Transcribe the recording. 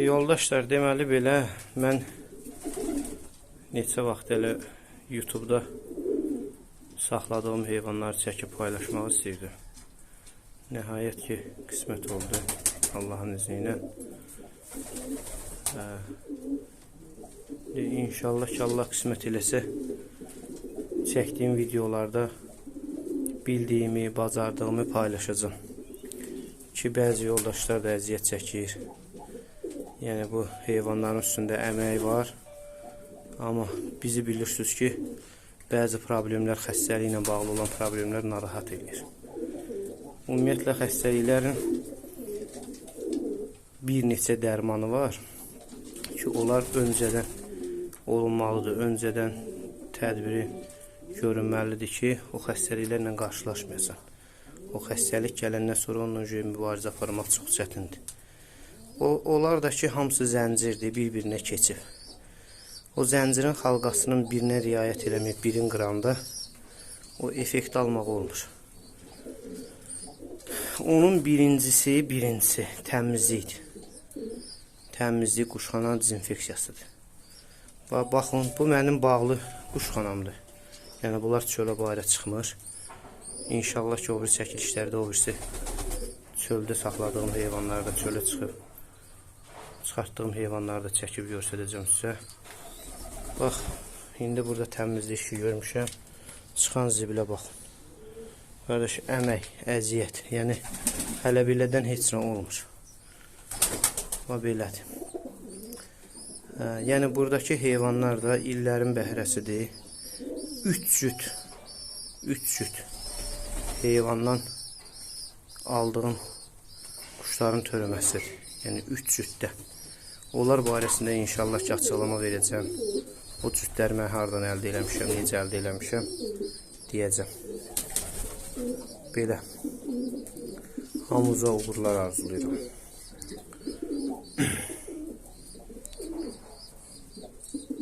Yoldaşlar, deməli belə mən neçə vaxt elə YouTube-da saxladığım heyvanları çəkib paylaşmaq istəyirdim. Nəhayət ki, qismət oldu Allahın izni ilə. De, İnşallah ki, Allah qismət eləsə çəkdiyim videolarda bildiyimi, bacardığımı paylaşacağım. Ki, bəzi yoldaşlar da əziyyət çəkir. Yəni bu heyvanların üstündə əmək var. Amma bizi bilirsiniz ki, bəzi problemlər xəstəliklə bağlı olan problemlər narahat edir. Ümumiyyətlə xəstəliklərin bir neçə dərmanı var ki, onlar öncədən olunmalıdır. Öncədən tədbiri görünməlidir ki, o xəstəliklərlə qarşılaşmayasan. O xəstəlik gələndən sonra onunla mübarizə aparmaq çox çətindir. O, onlar da ki, hamısı zəncirdir, bir-birinə keçib. O zəncirin xalqasının birinə riayət eləməyib, birin qıranda o effekt almaq olmur. Onun birincisi, birincisi təmizlikdir. Təmizlik quşxana dezinfeksiyasıdır. Və baxın, bu mənim bağlı quşxanamdır. Yəni bunlar çölə bayıra çıxmır. İnşallah ki, o bir çəkilişlərdə o birisi çöldə saxladığım heyvanlar da çölə çıxıb. Çıxartdığım heyvanları da çəkib göstərəcəm sizə. Bax, indi burada təmizlik işi görmüşəm. Çıxan zibilə baxın. Qardaş, əmək, əziyyət. Yəni, hələ belədən heç nə olmur. Və belədir. Hə, yəni, buradakı heyvanlar da illərin bəhrəsidir. Üç cüt, üç cüt heyvandan aldığım quşların törəməsidir. Yəni, üç cütdə. Onlar barəsində inşallah ki, açıqlama verəcəm. O cütləri mən hardan əldə eləmişəm, necə əldə eləmişəm deyəcəm. Belə. Hamıza uğurlar arzulayıram.